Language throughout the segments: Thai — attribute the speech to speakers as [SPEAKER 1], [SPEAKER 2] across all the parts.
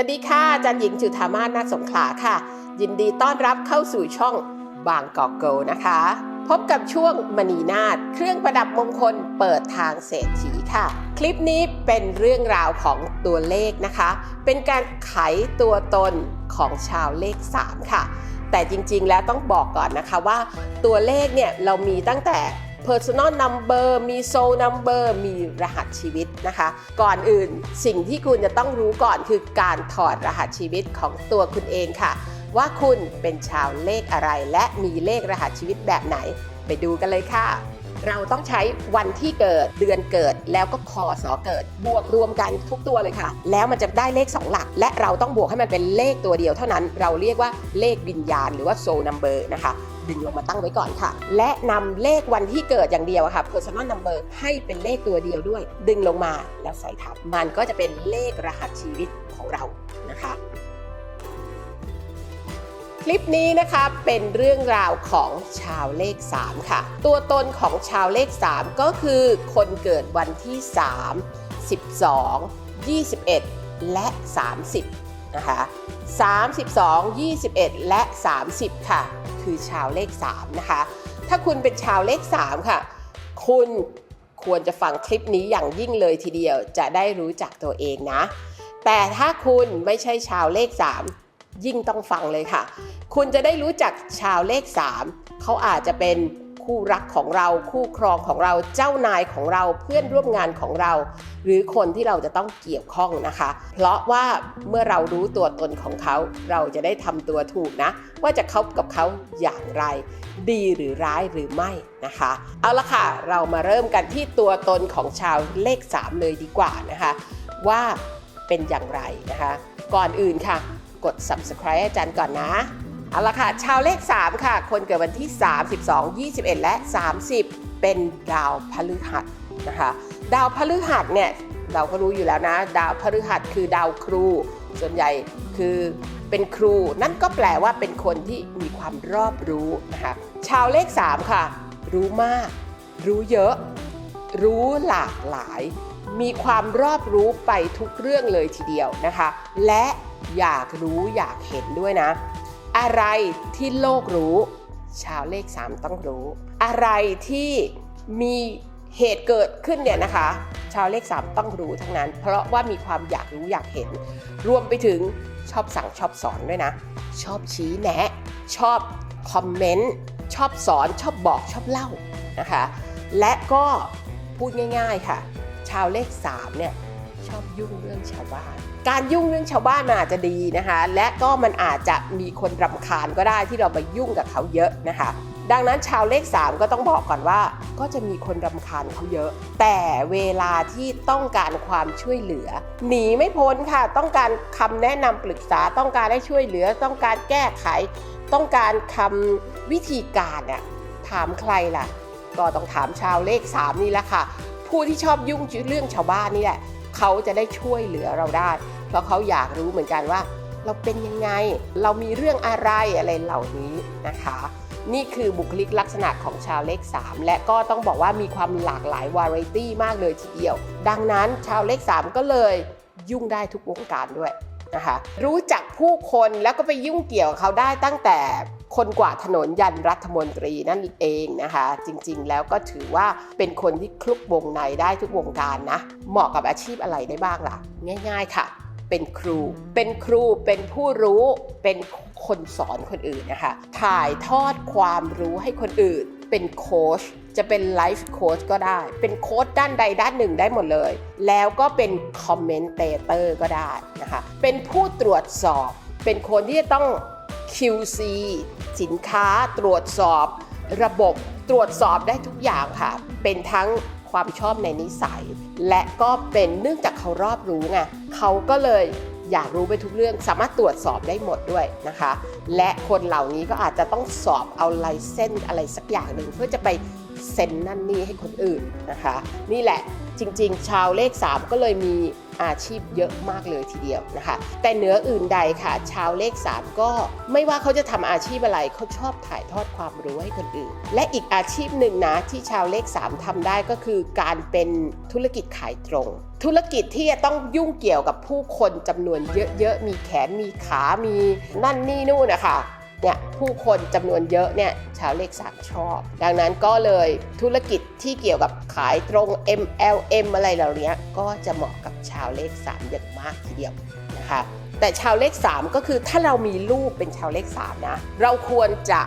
[SPEAKER 1] สวัสดีค่ะอาจารย์หญิงจุธามาศนาสงขลาค่ะ ยินดีต้อนรับเข้าสู่ช่องบางกอกโกนะคะ พบกับช่วงมณีนาฏเครื่องประดับมงคลเปิดทางเศรษฐีค่ะ คลิปนี้เป็นเรื่องราวของตัวเลขนะคะ เป็นการไขตัวตนของชาวเลข 3 ค่ะ แต่จริงๆแล้วต้องบอกก่อนนะคะว่า ตัวเลขเนี่ยเรามีตั้งแต่ personal number มี soul number มีรหัสชีวิตนะคะ ก่อนอื่นสิ่งที่คุณจะต้องรู้ก่อนคือการถอดรหัสชีวิตของตัวคุณเองค่ะ ว่าคุณเป็นชาวเลขอะไร และมีเลขรหัสชีวิตแบบไหน ไปดูกันเลยค่ะ เราต้องใช้วันที่เกิดเดือนเกิด แล้วก็คอสอเกิด บวกรวมกันทุกตัวเลยค่ะ แล้วมันจะได้เลข 2 หลัก และเราต้องบวกให้มันเป็นเลขตัวเดียวเท่านั้น เราเรียกว่าเลขวิญญาณหรือว่า soul number นะคะดึงลงมาตั้งไว้ก่อนค่ะ และนำเลขวันที่เกิดอย่างเดียวค่ะ personal number ให้เป็นเลขตัวเดียวด้วย ดึงลงมาแล้วใส่ทับ มันก็จะเป็นเลขรหัสชีวิตของเรานะคะ ลิปนี้นะคะเป็นเรื่องราวของชาวเลข 3 ค่ะ ตัวตนของชาวเลข 3 ก็คือคนเกิดวันที่ 3 12 21 และ 30 นะคะ32 21 และ 30 ค่ะ คือชาวเลข 3 นะคะ ถ้าคุณเป็นชาวเลข 3 ค่ะ คุณควรจะฟังคลิปนี้อย่างยิ่งเลยทีเดียวจะได้รู้จักตัวเองนะ แต่ถ้าคุณไม่ใช่ชาวเลข 3 ยิ่งต้องฟังเลยค่ะ คุณจะได้รู้จักชาวเลข 3 เขาอาจจะเป็นคู่รักของเราคู่ครองของเราเจ้านายของเราเพื่อนร่วมงานของเรา หรือคนที่เราจะต้องเกี่ยวข้องนะคะ เพราะว่าเมื่อเรารู้ตัวตนของเขา เราจะได้ทำตัวถูกนะ ว่าจะคบกับเขาอย่างไร ดีหรือร้ายหรือไม่นะคะ เอาละค่ะ เรามาเริ่มกันที่ตัวตนของชาวเลข 3 เลยดีกว่านะคะ ว่าเป็นอย่างไรนะคะ ก่อนอื่นค่ะ กด subscribe อาจารย์ก่อนนะ เอาละค่ะ ชาวเลข 3 ค่ะ คนเกิดวันที่32 21 และ 30 เป็นดาวพฤหัสนะคะ ดาวพฤหัสเนี่ยเราก็รู้อยู่แล้วนะ ดาวพฤหัสคือดาวครู ส่วนใหญ่คือเป็นครู นั่นก็แปลว่าเป็นคนที่มีความรอบรู้นะคะชาวเลข 3 ค่ะ รู้มาก รู้เยอะ รู้หลากหลาย มีความรอบรู้ไปทุกเรื่องเลยทีเดียวนะคะ และ อยากรู้อยากเห็นด้วยนะ อะไรที่โลกรู้ ชาวเลข 3 ต้องรู้ อะไรที่มีเหตุเกิดขึ้นเนี่ยนะคะ ชาวเลข 3 ต้องรู้ทั้งนั้น เพราะว่ามีความอยากรู้อยากเห็น รวมไปถึงชอบสั่งชอบสอนด้วยนะ ชอบชี้แนะ ชอบคอมเมนต์ชอบสอนชอบบอกชอบเล่านะคะ และก็พูดง่าย ๆค่ะ ชาวเลข 3 เนี่ยชอบยุ่งเรื่องชาวบ้าน การยุ่งเรื่องชาวบ้านมันอาจจะดีนะคะ และก็มันอาจจะมีคนรำคาญก็ได้ที่เราไปยุ่งกับเขาเยอะนะคะ ดังนั้นชาวเลข 3 ก็ต้องบอกก่อนว่า ก็จะมีคนรำคาญเขาเยอะ แต่เวลาที่ต้องการความช่วยเหลือ หนีไม่พ้นค่ะ ต้องการคำแนะนำปรึกษาต้องการให้ช่วยเหลือ ต้องการแก้ไข ต้องการคำวิธีการเนี่ยถามใครล่ะ ก็ต้องถามชาวเลข 3 นี่แหละค่ะ ผู้ที่ชอบยุ่งเรื่องชาวบ้านนี่แหละ เขาจะได้ช่วยเหลือเราได้ เพราะเขาอยากรู้เหมือนกันว่า เราเป็นยังไง เรามีเรื่องอะไรอะไรเหล่านี้นะคะ นี่คือบุคลิกลักษณะของชาวเลข 3 และก็ต้องบอกว่ามีความหลากหลายวาไรตี้มากเลยทีเดียว ดังนั้นชาวเลข 3 ก็เลยยุ่งได้ทุกวงการด้วยนะคะรู้จักผู้คนแล้วก็ไปยุ่งเกี่ยวเขาได้ตั้งแต่ คนกว่าถนนยันรัฐมนตรีนั่นเองนะคะ จริงๆ แล้วก็ถือว่าเป็นคนที่คลุกวงในได้ทุกวงการนะ เหมาะกับอาชีพอะไรได้บ้างล่ะ ง่าย ๆ ค่ะ เป็นครู เป็นครูเป็นผู้รู้เป็นคนสอนคนอื่นนะคะ ถ่ายทอดความรู้ให้คนอื่น เป็นโค้ชจะเป็นไลฟ์โค้ชก็ได้ เป็นโค้ชด้านใดด้านหนึ่งได้หมดเลย แล้วก็เป็นคอมเมนเตเตอร์ก็ได้นะคะ เป็นผู้ตรวจสอบ เป็นคนที่จะต้อง QC สินค้าตรวจสอบ ระบบตรวจสอบได้ทุกอย่างค่ะ เป็นทั้งความชอบในนิสัย และก็เป็นเนื่องจากเขารอบรู้ไงเขาก็เลยอยากรู้ไปทุกเรื่องสามารถตรวจสอบได้หมดด้วยนะคะ และคนเหล่านี้ก็อาจจะต้องสอบเอาไลเส้นอะไรสักอย่างหนึ่งเพื่อจะไปเซ็นนั่นนี่ให้คนอื่นนะคะ นี่แหละ จริง ๆ ชาวเลข 3 ก็เลยมีอาชีพเยอะมากเลยทีเดียวนะคะ แต่เหนืออื่นใดค่ะ ชาวเลข 3 ก็ไม่ว่าเขาจะทำอาชีพอะไรเขาชอบถ่ายทอดความรู้ให้คนอื่น และอีกอาชีพหนึ่งนะที่ชาวเลข 3ทำได้ก็คือการเป็นธุรกิจขายตรง ธุรกิจที่จะต้องยุ่งเกี่ยวกับผู้คนจำนวนเยอะๆมีแขนมีขามีนั่นนี่นู่นนะคะ เนี่ยผู้คนจำนวนเยอะเนี่ยชาวเลข3ชอบ ดังนั้นก็เลยธุรกิจที่เกี่ยวกับขายตรง MLM อะไรเหล่านี้ก็จะเหมาะกับชาวเลข3อย่างมากทีเดียวนะคะแต่ชาวเลข 3 ก็คือถ้าเรามีลูกเป็นชาวเลข3นะเราควรจะ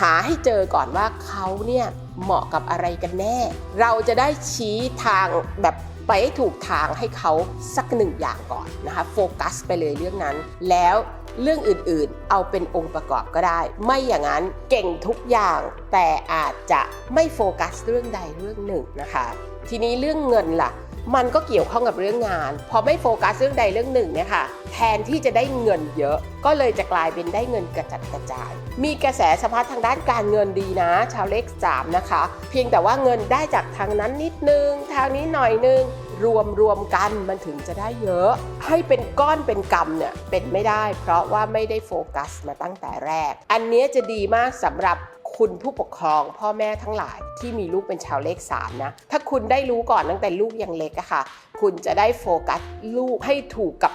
[SPEAKER 1] หาให้เจอก่อนว่าเขาเนี่ยเหมาะกับอะไรกันแน่ เราจะได้ชี้ทางแบบไปให้ถูกทางให้เขาสักหนึ่งอย่างก่อนนะคะโฟกัสไปเลยเรื่องนั้น แล้ว เรื่องอื่นๆ เอาเป็นองค์ประกอบก็ได้ ไม่อย่างนั้นเก่งทุกอย่างแต่อาจจะไม่โฟกัสเรื่องใดเรื่องหนึ่งนะคะ ทีนี้เรื่องเงินล่ะ มันก็เกี่ยวข้องกับเรื่องงาน พอไม่โฟกัสเรื่องใดเรื่องหนึ่งเนี่ยค่ะแทนที่จะได้เงินเยอะ ก็เลยจะกลายเป็นได้เงินกระจัดกระจาย มีกระแสสะพัดทางด้านการเงินดีนะ ชาวเลข3นะคะ เพียงแต่ว่าเงินได้จากทางนั้นนิดนึง ทางนี้หน่อยนึง รวมรวมกันมันถึงจะได้เยอะ ให้เป็นก้อนเป็นกำเนี่ยเป็นไม่ได้ เพราะว่าไม่ได้โฟกัสมาตั้งแต่แรก อันเนี้ยจะดีมากสำหรับคุณผู้ปกครองพ่อแม่ทั้งหลายที่มีลูกเป็นชาวเลข3นะ ถ้าคุณได้รู้ก่อนตั้งแต่ลูกยังเล็กอะค่ะ คุณจะได้โฟกัสลูกให้ถูกกับ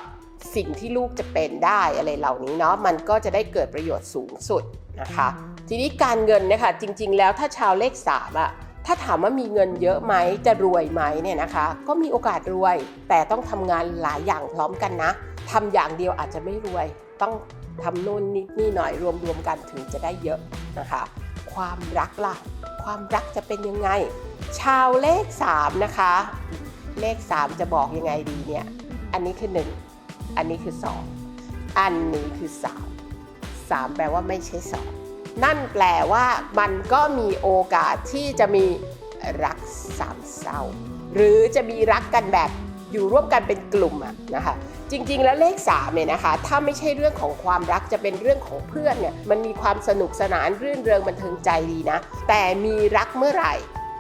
[SPEAKER 1] สิ่งที่ลูกจะเป็นได้อะไรเหล่านี้เนาะมันก็จะได้เกิดประโยชน์สูงสุดนะคะ ทีนี้การเงินเนี่ยค่ะจริง ๆ แล้วถ้าชาวเลข3อะ ถ้าถามว่ามีเงินเยอะไหมจะรวยไหมเนี่ยนะคะ ก็มีโอกาสรวย แต่ต้องทำงานหลายอย่างพร้อมกันนะทำอย่างเดียวอาจจะไม่รวย ต้องทำโน่นนิดนี่หน่อยรวมๆกันถึงจะได้เยอะนะคะ ความรักล่ะ ความรักจะเป็นยังไง ชาวเลข 3 นะคะ เลข 3 จะบอกยังไงดีเนี่ย อันนี้คือ 1 อันนี้คือ 2 อันนี้คือ 3 3 แปลว่าไม่ใช่ 2 นั่นแปลว่ามันก็มีโอกาสที่จะมีรักสามเศร้า หรือจะมีรักกันแบบอยู่ร่วมกันเป็นกลุ่มอะนะคะจริงๆ แล้วเลข3เนี่ยนะคะถ้าไม่ใช่เรื่องของความรักจะเป็นเรื่องของเพื่อนเนี่ยมันมีความสนุกสนานรื่นเริงบันเทิงใจดีนะ แต่มีรักเมื่อไหร่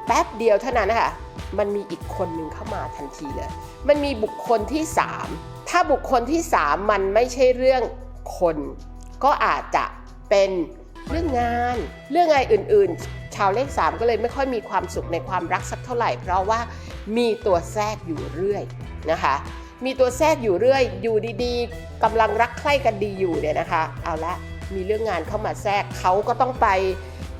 [SPEAKER 1] แป๊บเดียวเท่านั้นนะคะมันมีอีกคนหนึ่งเข้ามาทันทีเลย มันมีบุคคลที่ 3 ถ้าบุคคลที่ 3 มันไม่ใช่เรื่องคน ก็อาจจะเป็น เรื่องงาน เรื่องอะไรอื่นๆ ชาวเลข 3 ก็เลยไม่ค่อยมีความสุขในความรักสักเท่าไหร่ เพราะว่ามีตัวแทรกอยู่เรื่อยนะคะ มีตัวแทรกอยู่เรื่อย อยู่ดีๆกำลังรักใคร่กันดีอยู่เนี่ยนะคะ เอาละมีเรื่องงานเข้ามาแทรกเขาก็ต้องไป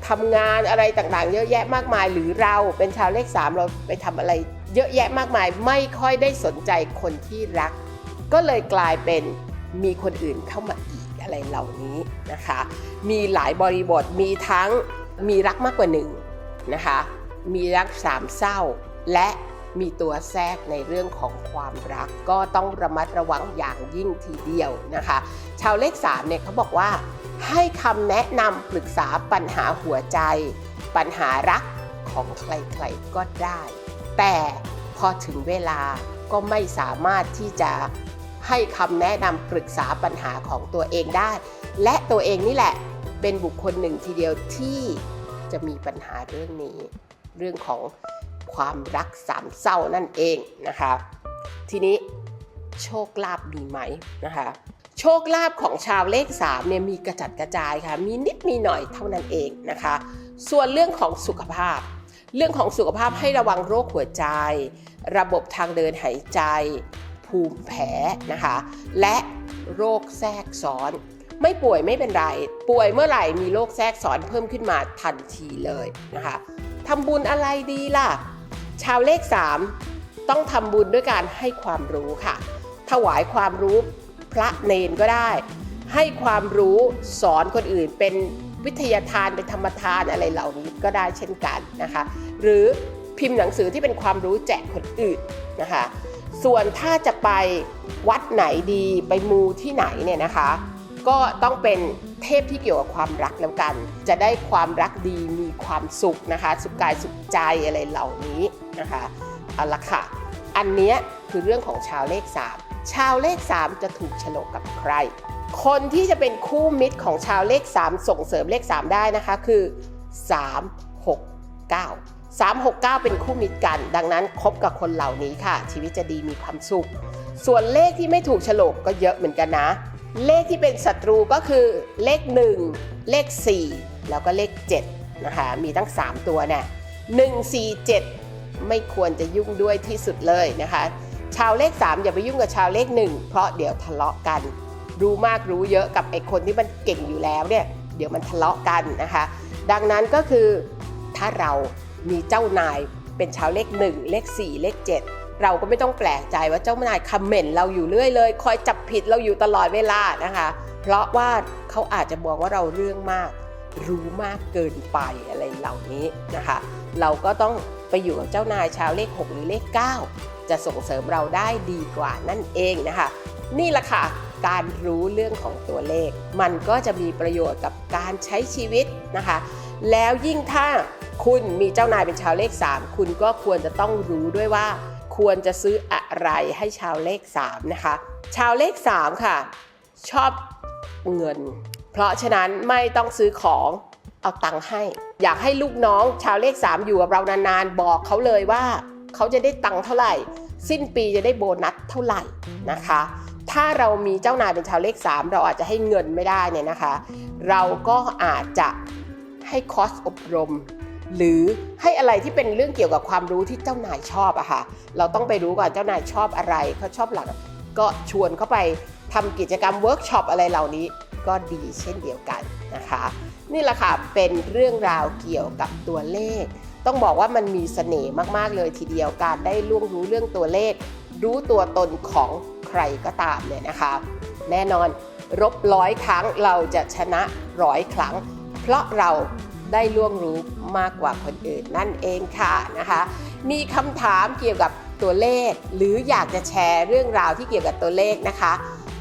[SPEAKER 1] ทำงานอะไรต่างๆ เยอะแยะมากมาย หรือเราเป็นชาวเลข 3 เราไปทำอะไร เยอะแยะมากมาย ไม่ค่อยได้สนใจคนที่รัก ก็เลยกลายเป็นมีคนอื่นเข้ามาอีก อะไรเหล่านี้นะคะ มีหลายบริบทมีทั้งมีรักมากกว่าหนึ่งนะคะ มีรักสามเศร้า และมีตัวแทรกในเรื่องของความรัก ก็ต้องระมัดระวังอย่างยิ่งทีเดียวนะคะ ชาวเลข3เนี่ยเขาบอกว่า ให้คำแนะนำปรึกษาปัญหาหัวใจ ปัญหารักของใครๆก็ได้ แต่พอถึงเวลาก็ไม่สามารถที่จะ ให้คำแนะนำปรึกษาปัญหาของตัวเองได้ และตัวเองนี่แหละเป็นบุคคลหนึ่งทีเดียวที่จะมีปัญหาเรื่องนี้ เรื่องของความรักสามเศร้านั่นเองนะคะ ทีนี้โชคลาภมีไหมนะคะโชคลาภของชาวเลข3เนี่ยมีกระจัดกระจายค่ะ มีนิดมีหน่อยเท่านั้นเองนะคะ ส่วนเรื่องของสุขภาพ เรื่องของสุขภาพให้ระวังโรคหัวใจ ระบบทางเดินหายใจ ภูมิแพ้นะคะ และโรคแทรกซ้อน ไม่ป่วยไม่เป็นไร ป่วยเมื่อไหร่มีโรคแทรกซ้อนเพิ่มขึ้นมาทันทีเลยนะคะทำบุญอะไรดีล่ะ ชาวเลข 3 ต้องทำบุญด้วยการให้ความรู้ค่ะ ถวายความรู้พระเนนก็ได้ ให้ความรู้สอนคนอื่นเป็นวิทยาทานเป็นธรรมทานอะไรเหล่านี้ก็ได้เช่นกันนะคะ หรือพิมพ์หนังสือที่เป็นความรู้แจกคนอื่นนะคะ ส่วนถ้าจะไปวัดไหนดีไปมูที่ไหนเนี่ยนะคะ ก็ต้องเป็นเทพที่เกี่ยวกับความรักแล้วกัน จะได้ความรักดีมีความสุขนะคะ สุขกายสุขใจอะไรเหล่านี้นะคะเอาละค่ะ อันนี้คือเรื่องของชาวเลข 3 ชาวเลข 3 จะถูกฉลกกับใคร คนที่จะเป็นคู่มิตรของชาวเลข 3 ส่งเสริมเลข 3 ได้นะคะคือ 3 6 9 369 เป็นคู่มิตรกัน ดังนั้นคบกับคนเหล่านี้ค่ะ ชีวิตจะดีมีความสุข ส่วนเลขที่ไม่ถูกฉลกก็เยอะเหมือนกันนะ เลขที่เป็นศัตรูก็คือเลข 1 เลข 4 แล้วก็เลข 7 นะคะ มีทั้ง 3 ตัวเนี่ย1 4 7 ไม่ควรจะยุ่งด้วยที่สุดเลยนะคะ ชาวเลข 3 อย่าไปยุ่งกับชาวเลข 1 เพราะเดี๋ยวทะเลาะกัน รู้มากรู้เยอะกับไอ้คนที่มันเก่งอยู่แล้วเนี่ยเดี๋ยวมันทะเลาะกันนะคะ ดังนั้นก็คือถ้าเรา มีเจ้านายเป็นชาวเลข1เลข4เลข7เราก็ไม่ต้องแปลกใจว่าเจ้านายคอมเมนต์เราอยู่เรื่อยเลย คอยจับผิดเราอยู่ตลอดเวลานะคะ เพราะว่าเขาอาจจะมองว่าเราเรื่องมาก รู้มากเกินไปอะไรเหล่านี้นะคะ เราก็ต้องไปอยู่กับเจ้านายชาวเลข 6 หรือเลข 9 จะส่งเสริมเราได้ดีกว่านั่นเองนะคะ นี่แหละค่ะการรู้เรื่องของตัวเลข มันก็จะมีประโยชน์กับการใช้ชีวิตนะคะ แล้วยิ่งถ้า คุณมีเจ้านายเป็นชาวเลข 3 คุณก็ควรจะต้องรู้ด้วยว่า ควรจะซื้ออะไรให้ชาวเลข 3 นะคะ ชาวเลข 3 ค่ะ ชอบเงิน เพราะฉะนั้นไม่ต้องซื้อของเอาตังค์ให้ อยากให้ลูกน้องชาวเลข 3 อยู่กับเรานานๆ บอกเขาเลยว่าเขาจะได้ตังค์เท่าไหร่ สิ้นปีจะได้โบนัสเท่าไหร่นะคะ ถ้าเรามีเจ้านายเป็นชาวเลข 3 เราอาจจะให้เงินไม่ได้เนี่ยนะคะ เราก็อาจจะให้คอสอบรม หรือให้อะไรที่เป็นเรื่องเกี่ยวกับความรู้ที่เจ้านายชอบอะค่ะ เราต้องไปรู้ก่อนเจ้านายชอบอะไรเขาชอบหลักก็ชวนเขาไปทำกิจกรรมเวิร์กช็อปอะไรเหล่านี้ก็ดีเช่นเดียวกันนะคะ นี่แหละค่ะเป็นเรื่องราวเกี่ยวกับตัวเลข ต้องบอกว่ามันมีเสน่ห์มากๆเลยทีเดียวการได้ล่วงรู้เรื่องตัวเลข รู้ตัวตนของใครก็ตามเนี่ยนะคะ แน่นอนรบร้อยครั้งเราจะชนะร้อยครั้ง เพราะเรา ได้ล่วงรู้มากกว่าคนอื่นนั่นเองค่ะนะคะ มีคำถามเกี่ยวกับตัวเลข หรืออยากจะแชร์เรื่องราวที่เกี่ยวกับตัวเลขนะคะ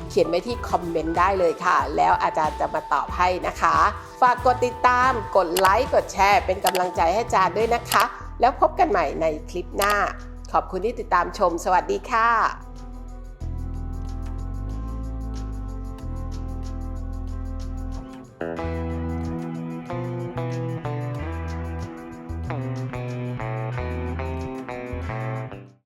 [SPEAKER 1] เขียนไว้ที่คอมเมนต์ได้เลยค่ะ แล้วอาจารย์จะมาตอบให้นะคะ ฝากกดติดตามกดไลค์กดแชร์ เป็นกำลังใจให้อาจารย์ด้วยนะคะ แล้วพบกันใหม่ในคลิปหน้า ขอบคุณที่ติดตามชม สวัสดีค่ะ